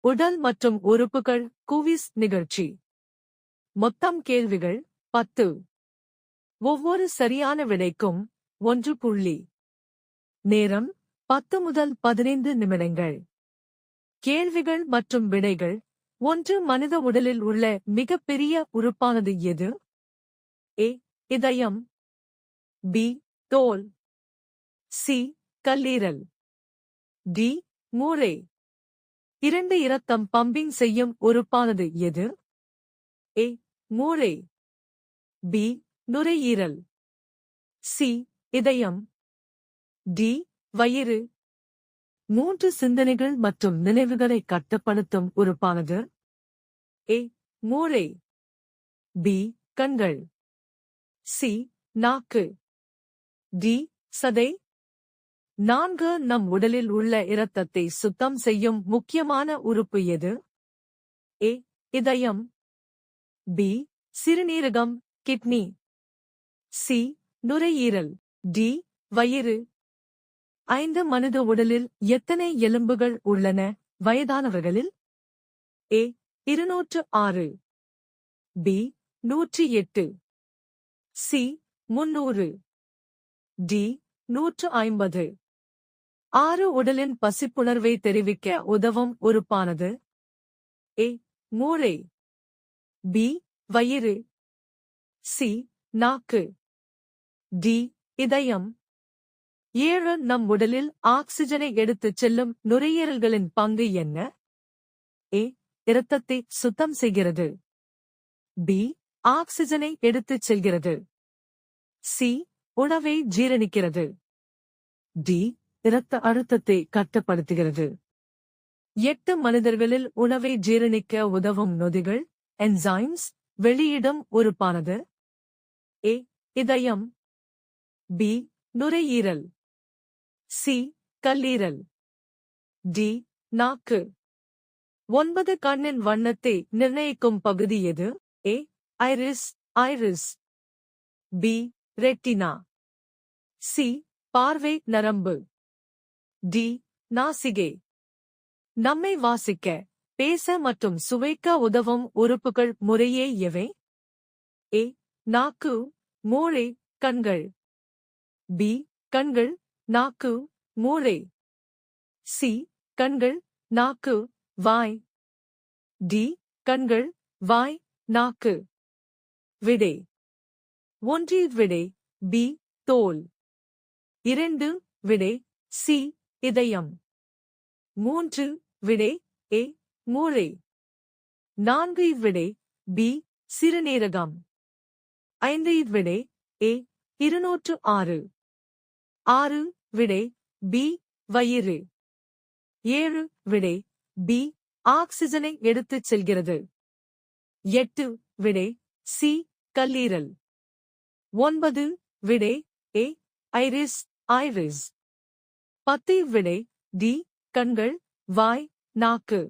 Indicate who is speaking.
Speaker 1: உடல் மற்றும் உறுப்புகள் குவிஸ் நிகழ்ச்சி. மொத்தம் கேள்விகள் பத்து. ஒவ்வொரு சரியான விடைக்கும் ஒன்று புள்ளி. நேரம் பத்து முதல் பதினைந்து நிமிடங்கள். கேள்விகள் மற்றும் விடைகள் ஒன்று மனித உடலில் உள்ள மிகப்பெரிய உறுப்பானது எது? ஏ இதயம். பி தோல். சி கல்லீரல். டி மூளை. இரண்டு இரத்தம் பம்பிங் செய்யும் உறுப்பானது எது? ஏ மூளை. பி நுரையீரல். சி இதயம். டி வயிறு. மூன்று சிந்தனைகள் மற்றும் நினைவுகளை கட்டுப்படுத்தும் உறுப்பானது ஏ மூளை. பி கண்கள். சி நாக்கு. டி சதை. நான்கு நம் உடலில் உள்ள இரத்தத்தை சுத்தம் செய்யும் முக்கியமான உறுப்பு எது? ஏ இதயம். பி சிறுநீரகம். கிட்னி. சி நுரையீரல். டி வயிறு. ஐந்து மனித உடலில் எத்தனை எலும்புகள் உள்ளன? வயதானவர்களில்? ஏ இருநூற்று ஆறு. பி நூற்றி எட்டு. சி முன்னூறு. டி நூற்று ஐம்பது. ஆறு உடலின் பசிப்புணர்வை தெரிவிக்க உதவும் உறுப்பானது. ஏ மூளை. பி வயிறு. சி நாக்கு. டி இதயம். ஏழு நம் உடலில் ஆக்சிஜனை எடுத்துச் செல்லும் நுரையீரல்களின் பங்கு என்ன? ஏ இரத்தத்தை சுத்தம் செய்கிறது. பி ஆக்சிஜனை எடுத்துச் செல்கிறது. சி உணவை ஜீரணிக்கிறது. டி இரத்த அழுத்தத்தை கட்டுப்படுத்துகிறது. எட்டு மனிதர்களில் உணவை ஜீரணிக்க உதவும் நொதிகள் என்சைம்ஸ் வெளியிடும் உறுப்பானது. ஏ இதயம். பி நுரையீரல். சி கல்லீரல். டி நாக்கு. ஒன்பது கண்ணின் வண்ணத்தை நிர்ணயிக்கும் பகுதி எது? A iris iris. B retina. C பார்வை நரம்பு. டி. நாசிகே. நம்மை வாசிக்க பேச மற்றும் சுவைக்க உதவும் உறுப்புகள் முறையே எவை? ஏ. நாக்கு மூளை கண்கள். பி. கண்கள் நாக்கு மூளை. சி. கண்கள் நாக்கு வாய். டி. கண்கள் வாய் நாக்கு. விடை. ஒன்றி விடை பி. தோல். இரண்டு விடை சி. இதயம். மூன்று விடை ஏ மூளை. நான்கு விடை பி சிறுநீரகம். ஐந்து விடை ஏ இருநூற்று ஆறு. ஆறு விடை பி வயிறு. ஏழு விடை பி ஆக்சிஜனை எடுத்துச் செல்கிறது. எட்டு விடை சி கல்லீரல். ஒன்பது விடை ஏ ஐரிஸ் ஐரிஸ். பத்து விடை டி கண்கள் வாய் நாக்கு.